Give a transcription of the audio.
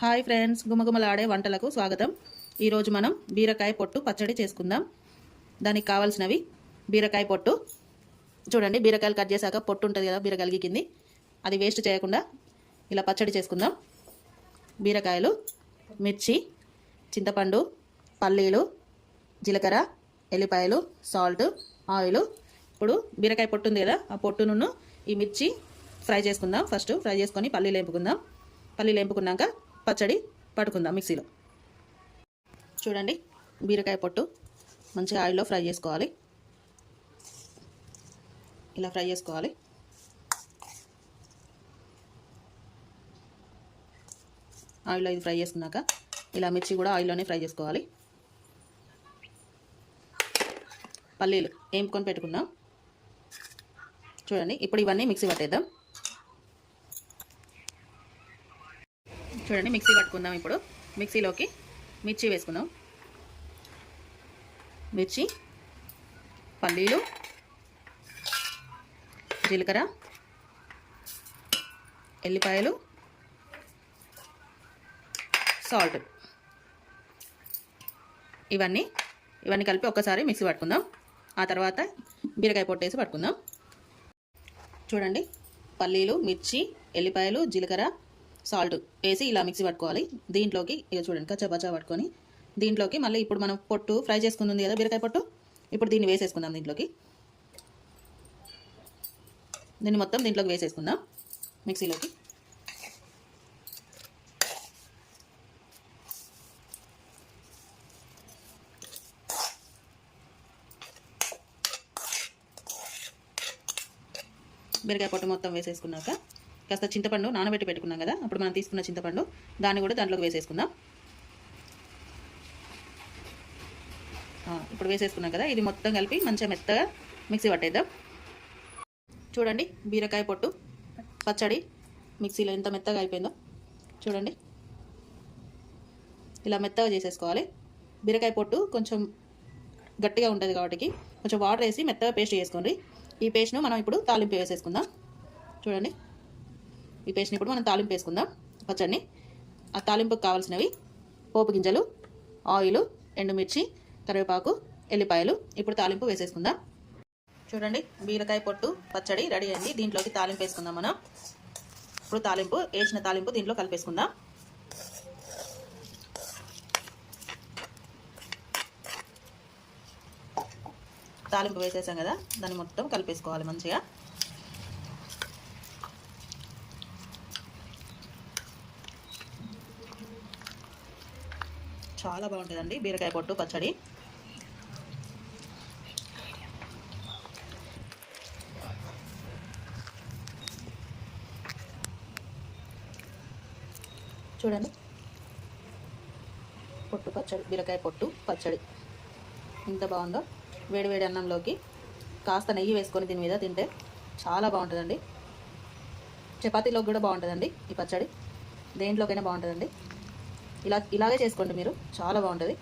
Hi friends గుమగుమలాడే వంటలకు స్వాగతం. ఈరోజు మనం బీరకాయ పొట్టు పచ్చడి చేసుకుందాం. దానికి కావాల్సినవి బీరకాయ పొట్టు. చూడండి బీరకాయలు కట్ చేశాక పొట్టు ఉంటుంది కదా బీరకాయలు కింది అది వేస్ట్ చేయకుండా ఇలా పచ్చడి చేసుకుందాం. బీరకాయలు మిర్చి చింతపండు పల్లీలు జీలకర్ర ఎల్లిపాయలు సాల్ట్ ఆయిల్. ఇప్పుడు బీరకాయ పొట్టు ఉంది కదా ఆ పొట్టును ఈ మిర్చి ఫ్రై చేసుకుందాం. ఫస్ట్ ఫ్రై చేసుకొని పల్లీలు వేపుకుందాం. పల్లీలు వేపుకున్నాక పచ్చడి పట్టుకుందాం మిక్సీలో. చూడండి బీరకాయ పొట్టు మంచిగా ఆయిల్లో ఫ్రై చేసుకోవాలి. ఇలా ఫ్రై చేసుకోవాలి. ఆయిల్లో ఇది ఫ్రై చేసుకున్నాక ఇలా మిర్చి కూడా ఆయిల్లోనే ఫ్రై చేసుకోవాలి. పల్లీలు ఏంపుకొని పెట్టుకుందాం చూడండి ఇప్పుడు ఇవన్నీ మిక్సీ పట్టేద్దాం. చూడండి మిక్సీ పట్టుకుందాం ఇప్పుడు. మిక్సీలోకి మిర్చి వేసుకుందాం. మిర్చి పల్లీలు జీలకర్ర ఎల్లిపాయలు సాల్ట్. ఇవన్నీ ఇవన్నీ కలిపి ఒక్కసారి మిక్సీ పట్టుకుందాం. ఆ తర్వాత బీరకాయ పొట్టేసి పట్టుకుందాం. చూడండి పల్లీలు మిర్చి ఎల్లిపాయలు జీలకర్ర సాల్ట్ వేసి ఇలా మిక్సీ పట్టుకోవాలి. దీంట్లోకి ఇక చూడండి కచ్చా పట్టుకొని దీంట్లోకి మళ్ళీ ఇప్పుడు మనం పొట్టు ఫ్రై చేసుకుంది కదా బీరకాయ పొట్టు? ఇప్పుడు దీన్ని వేసేసుకుందాం దీంట్లోకి. దీన్ని మొత్తం దీంట్లోకి వేసేసుకుందాం మిక్సీలోకి. బీరకాయ పొట్టు మొత్తం వేసేసుకున్నాక కాస్త చింతపండు నానబెట్టి పెట్టుకున్నాం కదా అప్పుడు మనం తీసుకున్న చింతపండు దాన్ని కూడా దాంట్లోకి వేసేసుకుందాం. ఇప్పుడు వేసేసుకున్నాం కదా ఇది మొత్తం కలిపి మంచిగా మెత్తగా మిక్సీ పట్టేద్దాం. చూడండి బీరకాయ పొట్టు పచ్చడి మిక్సీలో ఎంత మెత్తగా అయిపోయిందో. చూడండి ఇలా మెత్తగా చేసేసుకోవాలి. బీరకాయ పొట్టు కొంచెం గట్టిగా ఉంటుంది కాబట్టి కొంచెం వాటర్ వేసి మెత్తగా పేస్ట్ చేసుకోండి. ఈ పేస్ట్ను మనం ఇప్పుడు తాలింపు వేసేసుకుందాం. చూడండి ఈ పేస్ట్ని ఇప్పుడు మనం తాలింపు వేసుకుందాం. పచ్చడిని. ఆ తాలింపుకి కావాల్సినవి పోపు గింజలు ఆయిల్ ఎండుమిర్చి కరివేపాకు ఎల్లిపాయలు. ఇప్పుడు తాలింపు వేసేసుకుందాం. చూడండి బీరకాయ పొట్టు పచ్చడి రెడీ అయింది. దీంట్లోకి తాలింపు వేసుకుందాం మనం. ఇప్పుడు తాలింపు వేసిన తాలింపు దీంట్లో కలిపేసుకుందాం. తాలింపు వేసేసాం కదా దాన్ని మొత్తం కలిపేసుకోవాలి మంచిగా. చాలా బాగుంటుందండి. బీరకాయ పొట్టు పచ్చడి. చూడండి. పొట్టు పచ్చడి. బీరకాయ పొట్టు పచ్చడి. ఎంత బాగుందో. వేడి వేడి అన్నంలోకి కాస్త నెయ్యి వేసుకొని దీని మీద తింటే చాలా బాగుంటుందండి. చపాతీలోకి కూడా బాగుంటుందండి ఈ పచ్చడి. దేంట్లోకైనా బాగుంటుందండి. ఇలా ఇలాగే చేసుకోండి మీరు. చాలా బాగుంటుంది.